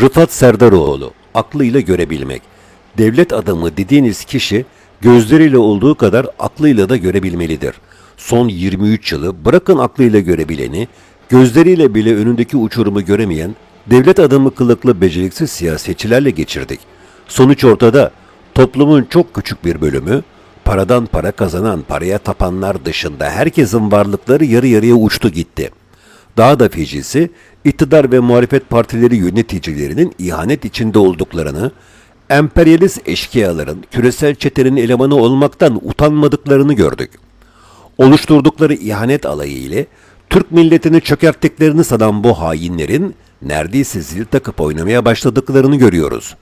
Rıfat Serdaroğlu, aklıyla görebilmek. Devlet adamı dediğiniz kişi gözleriyle olduğu kadar aklıyla da görebilmelidir. Son 23 yılı bırakın aklıyla görebileni, gözleriyle bile önündeki uçurumu göremeyen devlet adamı kılıklı beceriksiz siyasetçilerle geçirdik. Sonuç ortada. Toplumun çok küçük bir bölümü paradan para kazanan, paraya tapanlar dışında herkesin varlıkları yarı yarıya uçtu gitti. Daha da fecisi, iktidar ve muhalefet partileri yöneticilerinin ihanet içinde olduklarını, emperyalist eşkıyaların küresel çetenin elemanı olmaktan utanmadıklarını gördük. Oluşturdukları ihanet alayı ile Türk milletini çökerttiklerini sanan bu hainlerin neredeyse zil takıp oynamaya başladıklarını görüyoruz.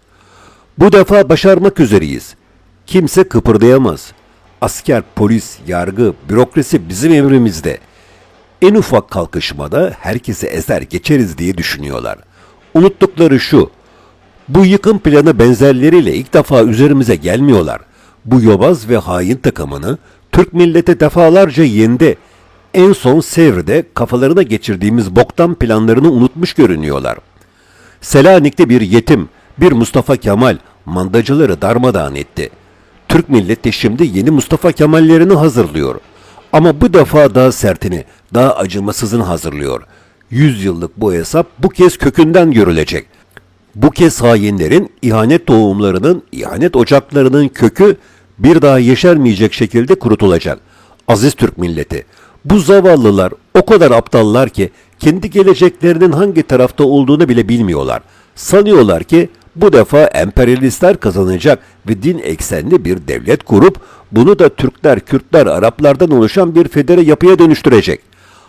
Bu defa başarmak üzereyiz. Kimse kıpırdayamaz. Asker, polis, yargı, bürokrasi bizim emrimizde. En ufak kalkışmada herkesi ezer geçeriz diye düşünüyorlar. Unuttukları şu, bu yıkım planı benzerleriyle ilk defa üzerimize gelmiyorlar. Bu yobaz ve hain takımını Türk milleti defalarca yendi. En son Sevr'de kafalarına geçirdiğimiz boktan planlarını unutmuş görünüyorlar. Selanik'te bir yetim, bir Mustafa Kemal mandacıları darmadağın etti. Türk milleti şimdi yeni Mustafa Kemallerini hazırlıyor. Ama bu defa daha sertini, daha acımasızını hazırlıyor. Yüz yıllık bu hesap bu kez kökünden görülecek. Bu kez hainlerin ihanet tohumlarının, ihanet ocaklarının kökü bir daha yeşermeyecek şekilde kurutulacak. Aziz Türk milleti, bu zavallılar o kadar aptallar ki kendi geleceklerinin hangi tarafta olduğunu bile bilmiyorlar. Sanıyorlar ki bu defa emperyalistler kazanacak ve din eksenli bir devlet kurup bunu da Türkler, Kürtler, Araplardan oluşan bir federe yapıya dönüştürecek.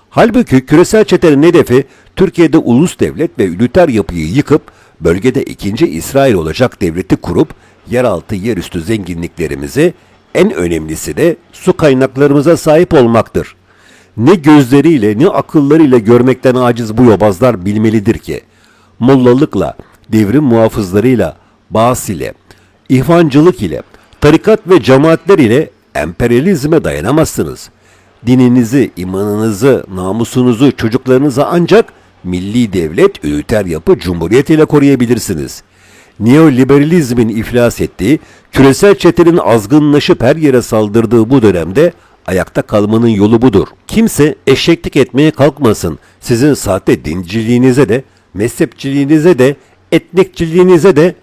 Halbuki küresel çetenin hedefi Türkiye'de ulus devlet ve üniter yapıyı yıkıp bölgede ikinci İsrail olacak devleti kurup yeraltı yerüstü zenginliklerimizi en önemlisi de su kaynaklarımıza sahip olmaktır. Ne gözleriyle ne akıllarıyla görmekten aciz bu yobazlar bilmelidir ki mollalıkla, devrim muhafızlarıyla, bağız ile, ihvancılık ile, tarikat ve cemaatler ile emperyalizme dayanamazsınız. Dininizi, imanınızı, namusunuzu, çocuklarınızı ancak milli devlet, üniter yapı, cumhuriyet ile koruyabilirsiniz. Neoliberalizmin iflas ettiği, küresel çetenin azgınlaşıp her yere saldırdığı bu dönemde ayakta kalmanın yolu budur. Kimse eşeklik etmeye kalkmasın. Sizin sahte dinciliğinize de, mezhepçiliğinize de, etnikçiliğinize de,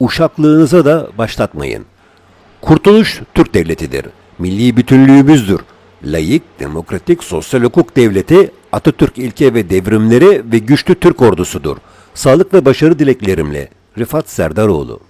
uşaklığınıza da başlatmayın. Kurtuluş Türk devletidir. Milli bütünlüğümüzdür. Layık, demokratik, sosyal hukuk devleti Atatürk ilke ve devrimleri ve güçlü Türk ordusudur. Sağlık ve başarı dileklerimle Rıfat Serdaroğlu